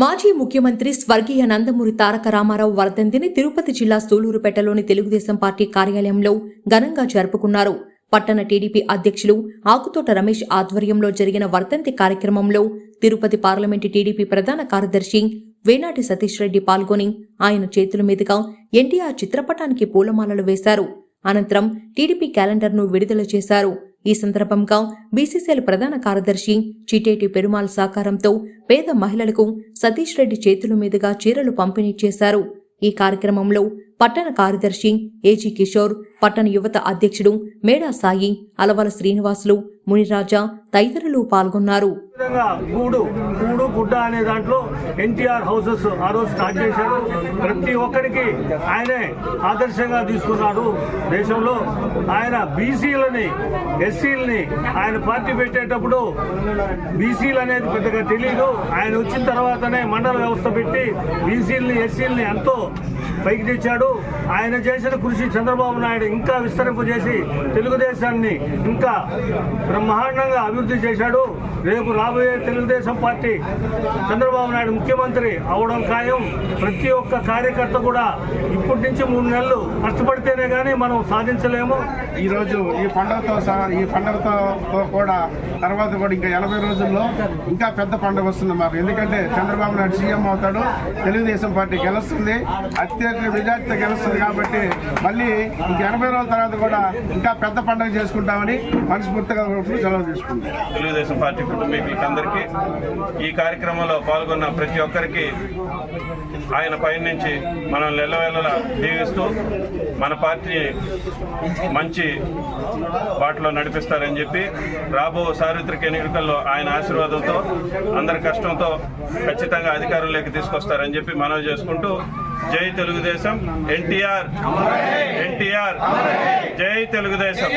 మాజీ ముఖ్యమంత్రి స్వర్గీయ నందమూరి తారక రామారావు వర్ధంతిని తిరుపతి జిల్లా సూలూరుపేటలోని తెలుగుదేశం పార్టీ కార్యాలయంలో ఘనంగా జరుపుకున్నారు. పట్టణ టీడీపీ అధ్యక్షులు ఆకుతోట రమేష్ ఆధ్వర్యంలో జరిగిన వర్ధంతి కార్యక్రమంలో తిరుపతి పార్లమెంటు టీడీపీ ప్రధాన కార్యదర్శి వేనాటి సతీష్ రెడ్డి పాల్గొని ఆయన చేతుల మీదుగా ఎన్టీఆర్ చిత్రపటానికి పూలమాలలు వేశారు. అనంతరం టీడీపీ క్యాలెండర్ను విడుదల చేశారు. ఈ సందర్భంగా బీసీసీఎల్ ప్రధాన కార్యదర్శి చిటేటి పెరుమాల్ సహకారంతో పేద మహిళలకు సతీష్ రెడ్డి చేతుల మీదుగా చీరలు పంపిణీ చేశారు. ఈ కార్యక్రమంలో పట్టణ కార్యదర్శి ఏజీ కిషోర్ పట్టణ యువత అధ్యక్షుడు మేడా సాయి అలవల శ్రీనివాసులు మునిరాజా తదితరులు పాల్గొన్నారు. గూడు గూడు గుడ్డ అనే దాంట్లో ఎన్టీఆర్ హౌసెస్ ఆ రోజు స్టార్ట్ చేశారు. ప్రతి ఒక్కరికి ఆయనే ఆదర్శంగా తీసుకున్నాడు దేశంలో ఆయన బీసీలని ఎస్సీలని ఆయన పార్టీ పెట్టేటప్పుడు బీసీలు అనేది పెద్దగా తెలియదు ఆయన వచ్చిన తర్వాతనే మండల వ్యవస్థ పెట్టి బీసీలని ఎస్సీలని ఎంతో పైకి తెచ్చాడు. ఆయన చేసిన కృషి చంద్రబాబు నాయుడు ఇంకా విస్తరింపజేసి తెలుగుదేశాన్ని ఇంకా బ్రహ్మాండంగా అభివృద్ధి చేశాడు. రేపు రాబోయే తెలుగుదేశం పార్టీ చంద్రబాబు నాయుడు ముఖ్యమంత్రి అవడం ఖాయం. ప్రతి ఒక్క కార్యకర్త కూడా ఇప్పటి నుంచి మూడు నెలలు కష్టపడితేనే కానీ మనం సాధించలేము. ఈ రోజు ఈ పండుగతో సహా ఈ పండుగతో కూడా తర్వాత కూడా ఇంకా ఎనభై రోజుల్లో ఇంకా పెద్ద పండుగ వస్తుంది మాకు. ఎందుకంటే చంద్రబాబు నాయుడు సీఎం అవుతాడు తెలుగుదేశం పార్టీ గెలుస్తుంది. అత్యధిక గెలుస్తుంది కాబట్టి మళ్ళీ ఇంక ఎనభై రోజుల తర్వాత కూడా ఇంకా పెద్ద పండుగ చేసుకుంటామని మనస్ఫూర్తిగా సెలవు తీసుకుంటాం తెలుగుదేశం పార్టీ కుటుంబీకులందరికీ ఈ కార్యక్రమంలో పాల్గొన్న ప్రతి ఒక్కరికి ఆయన పైన నుంచి మనం నెలవేళలా దీవిస్తూ మన పార్టీ మంచి బాటలో నడిపిస్తారని చెప్పి రాబో సార్వత్రిక ఎన్నికల్లో ఆయన ఆశీర్వాదంతో అందరి కష్టంతో ఖచ్చితంగా అధికారంలోకి తీసుకొస్తారని చెప్పి మనవి చేసుకుంటూ జై తెలుగుదేశం. ఎన్టీఆర్. ఎన్టీఆర్. జై తెలుగుదేశం.